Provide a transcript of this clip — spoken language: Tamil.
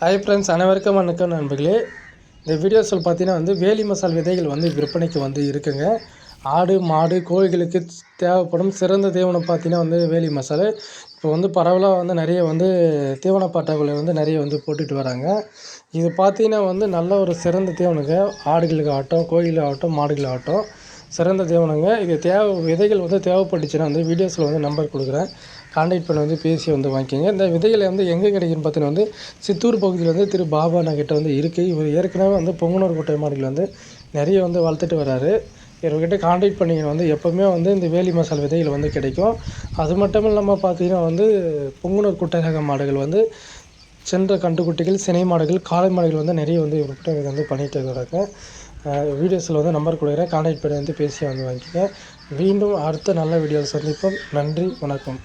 ஹாய் ஃப்ரெண்ட்ஸ் அனைவருக்கும் வணக்கம் நண்பர்களே. இந்த வீடியோஸில் பார்த்தீங்கன்னா வந்து வேலி மசால் விதைகள் வந்து விற்பனைக்கு வந்து இருக்குங்க. ஆடு மாடு கோழிகளுக்கு தேவைப்படும் சிறந்த தீவனம் பார்த்தீங்கன்னா வந்து வேலி மசால். இப்போ வந்து பரவலாக வந்து நிறைய வந்து தீவன வந்து நிறைய வந்து போட்டுட்டு வராங்க. இது பார்த்தீங்கன்னா வந்து நல்ல ஒரு சிறந்த தீவனங்க. ஆடுகளுக்கு ஆகட்டும் கோழிகள் ஆகட்டும் மாடுகள் ஆகட்டும் சிறந்த தீவனங்க. இது தேவை விதைகள் வந்து தேவைப்பட்டுச்சுன்னா வந்து வீடியோஸில் வந்து நம்பர் கொடுக்குறேன். கான்டாக்ட் பண்ணி வந்து பேசி வந்து வாங்கிக்கோங்க. இந்த விதைகளை வந்து எங்கே கிடைக்குன்னு பார்த்தீங்கன்னா வந்து சித்தூர் பகுதியில் வந்து திரு பாபா கிட்டே வந்து இருக்குது இவர் ஏற்கனவே வந்து பொங்கனூர் குட்டை மாடுகள் வந்து நிறைய வந்து வளர்த்துட்டு வராரு. இவர்கிட்ட கான்டாக்ட் பண்ணிங்கன்னா வந்து எப்போவுமே வந்து இந்த வேலி மசால் விதைகள் வந்து கிடைக்கும். அது மட்டும் இல்லாமல் பார்த்தீங்கன்னா வந்து பொங்குனூர் குட்டரக மாடுகள் வந்து சென்ற கண்டுக்குட்டிகள் சினை மாடுகள் காளை மாடுகள் வந்து நிறைய வந்து இவர்கிட்ட வந்து பண்ணிகிட்டு இருக்கிறாங்க வீடியோஸில் வந்து நம்பர் கொடுக்குறேன். கான்டாக்ட் பண்ணி வந்து பேசி வந்து வாங்கிக்கோங்க. மீண்டும் அடுத்த நல்ல வீடியோவில் சந்திப்போம். நன்றி வணக்கம்.